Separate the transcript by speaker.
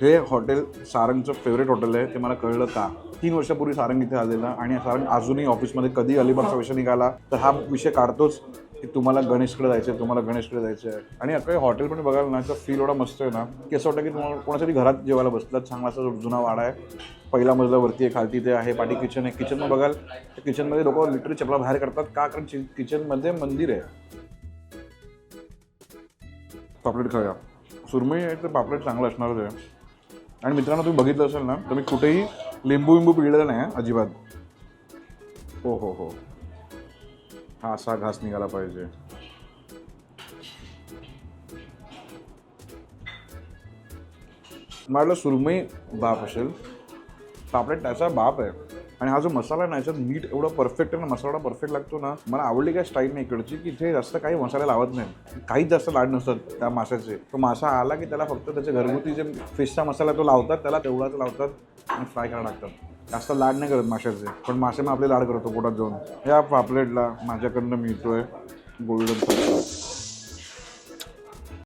Speaker 1: हे hotel सारंगचं favourite hotel आहे ते मला कळलं का? तीन वर्षापूर्वी सारंग इथे आलेलं आणि सारंग अजूनही ऑफिसमध्ये कधी अलिबागचा विषय निघाला तर हा विषय काढतोच की तुम्हाला गणेशकडे जायचं आहे तुम्हाला गणेशकडे जायचं आहे आणि अख्खं हॉटेल पण बघायला ना तर फील एवढा मस्त आहे ना की असं वाटतं की तुम्हाला कोणासाठी घरात जेवायला बसलात चांगला असा जुना वाडा आहे पहिला मजला वरती आहे खालती ते आहे पाठी किचन आहे. किचन बघाल तर किचनमध्ये लोक लिटरली चपला बाहेर करतात का? कारण किचनमध्ये मंदिर आहे. पापलेट खाऊया. सुरमई आहे तर पापलेट चांगलं असणारच आहे. आणि मित्रांनो तुम्ही बघितलं असेल ना तर मी कुठेही लिंबू विंबू पिळलेलं नाही अजिबात. हो हो हो. हा असा घास निघाला पाहिजे. मला सुरमई बाप असेल. पापलेट त्याचा बाप आहे. आणि हा जो मसाला आहे ना याच्यात मीठ एवढं परफेक्ट आहे ना मसाला परफेक्ट लागतो ना मला आवडली काय स्टाईल नाही इकडची की इथे जास्त काही मसाले लावत नाही. काहीच जास्त लाड नसतात त्या माशाचे. तो मासा आला की त्याला फक्त त्याचे घरगुती जे फिशचा मसाला तो लावतात त्याला तेवढाच लावतात आणि फ्राय करायला लागतात जास्त लाड नाही करत माशाचे. पण मासे मग आपले लाड करतो पोटात जाऊन. या पापलेटला माझ्याकडनं मिळतोय गोल्डन